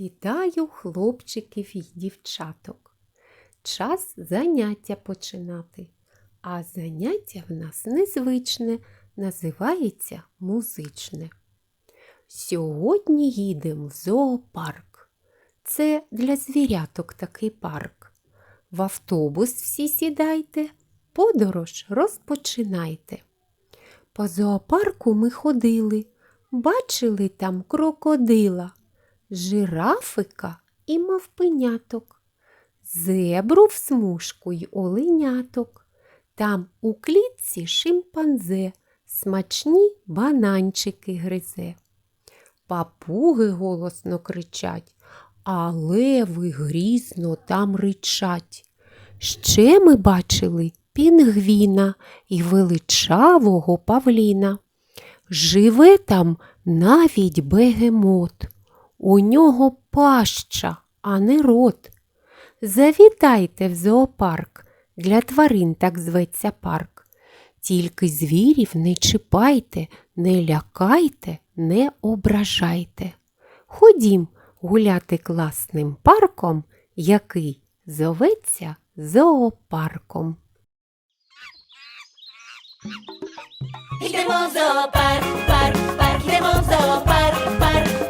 Вітаю хлопчиків і дівчаток. Час заняття починати. А заняття в нас незвичне, називається музичне. Сьогодні їдемо в зоопарк. Це для звіряток такий парк. В автобус всі сідайте, подорож розпочинайте. По зоопарку ми ходили, бачили там крокодила жирафика і мавпеняток, зебру в смужку й оленяток. Там у клітці шимпанзе смачні бананчики гризе. Папуги голосно кричать, а леви грізно там ричать. Ще ми бачили пінгвіна і величавого павліна. Живе там навіть бегемот. У нього паща, а не рот. Завітайте в зоопарк, для тварин так зветься парк. Тільки звірів не чіпайте, не лякайте, не ображайте. Ходім гуляти класним парком, який зоветься зоопарком. Йдемо в зоопарк, парк, парк, йдемо в зоопарк, парк,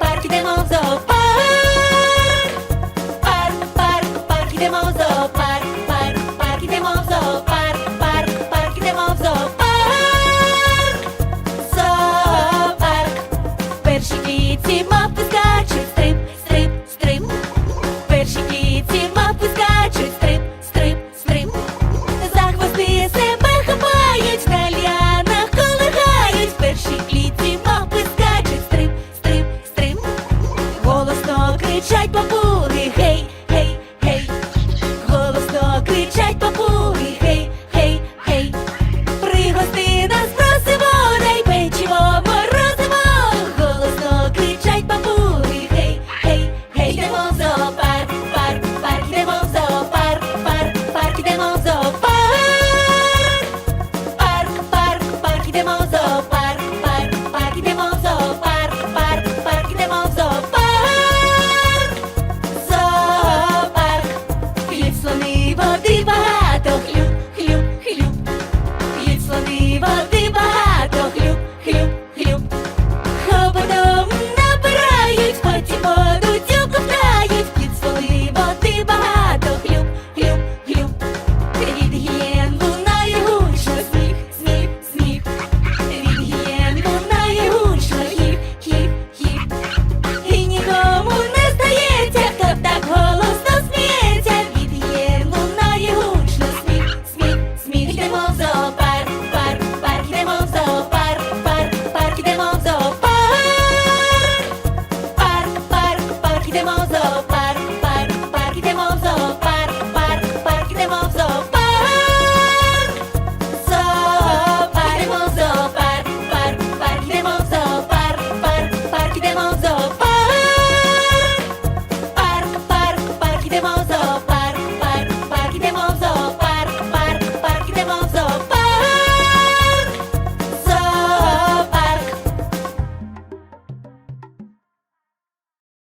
кричать папуги.